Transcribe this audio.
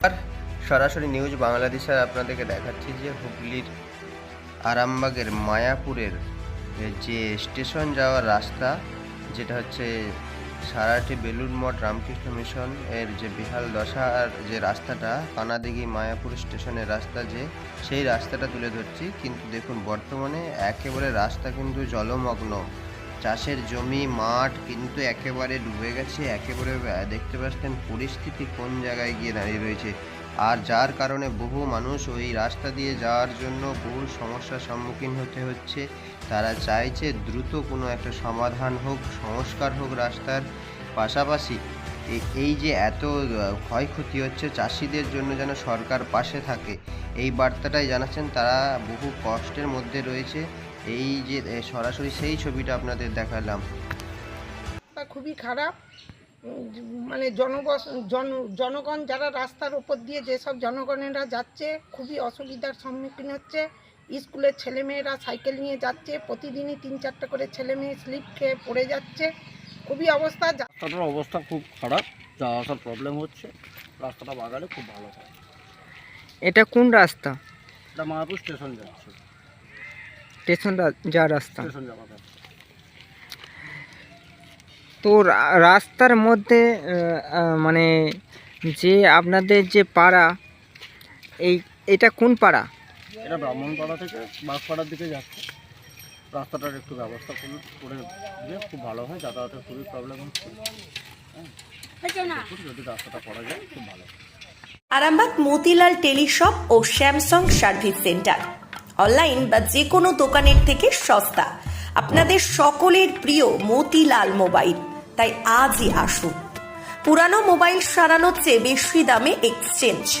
আর সরাসরি নিউজ বাংলাদেশের আপনাদেরকে দেখাচ্ছি যে হুগলির আরামবাগের মায়াপুরের যে স্টেশন যাওয়ার রাস্তা, যেটা হচ্ছে সারাটি বেলুন মঠ, রামকৃষ্ণ মিশন এর যে বিহাল দশা আর যে রাস্তাটা কানাদিঘি মায়াপুর স্টেশনের রাস্তা যে, সেই রাস্তাটা তুলে ধরছি। কিন্তু দেখুন, বর্তমানে একেবারে রাস্তা কিন্তু জলমগ্ন। চাষের জমি, মাঠ কিন্তু একেবারে ডুবে গেছে। একেবারে দেখতে পাচ্ছেন পরিস্থিতি কোন জায়গায় গিয়ে দাঁড়িয়ে রয়েছে। আর যার কারণে বহু মানুষ ওই রাস্তা দিয়ে যাওয়ার জন্য বহু সমস্যার সম্মুখীন হতে হচ্ছে। তারা চাইছে দ্রুত কোনো একটা সমাধান হোক, সংস্কার হোক রাস্তার পাশাপাশি। এই যে এত ক্ষয়ক্ষতি হচ্ছে চাষিদের জন্য যেন সরকার পাশে থাকে, এই বার্তাটাই জানাচ্ছেন তারা বহু কষ্টের মধ্যে রয়েছে। এই যে সরাসরি সেই ছবিটা আপনাদের দেখালাম। খুবই খারাপ। মানে জনবস, জন, জনগণ যারা রাস্তার ওপর দিয়ে যেসব জনগণেরা যাচ্ছে, খুবই অসুবিধার সম্মুখীন হচ্ছে। স্কুলের ছেলেমেয়েরা সাইকেল নিয়ে যাচ্ছে, প্রতিদিনই তিন চারটে করে ছেলে মেয়ে স্লিপ খেয়ে পড়ে যাচ্ছে। খুবই অবস্থা যা- রাস্তাটার অবস্থা খুব খারাপ যাওয়া আসার প্রবলেম হচ্ছে। রাস্তাটা বাগালে খুব ভালো হয় এটা কোন রাস্তা? এটা মায়াপুর স্টেশন যাচ্ছে। স্টেশন যা রাস্তা। স্টেশন যাওয়া যাচ্ছে। তো রাস্তার মধ্যে মানে যে আপনাদের যে পাড়া এই এটা কোন পাড়া? এটা ব্রাহ্মণপাড়া থেকে বাগপাড়ার দিকে যাচ্ছে। রাস্তাটার একটু ব্যবস্থা করে করে দিয়ে খুব ভালো হয় যাতায়াতের খুবই প্রবলেম হচ্ছে। যদি রাস্তাটা করা যায় খুব ভালো। আরামবাগ মতিলাল টেলিশপ ও স্যামসাং সার্ভিস সেন্টার। অনলাইন বা যে কোনো দোকানের থেকে সস্তা। আপনাদের সকলের প্রিয় মতিলাল মোবাইল। তাই আজই আসুন। পুরানো মোবাইল সারানোর চেয়ে বেশি দামে এক্সচেঞ্জ।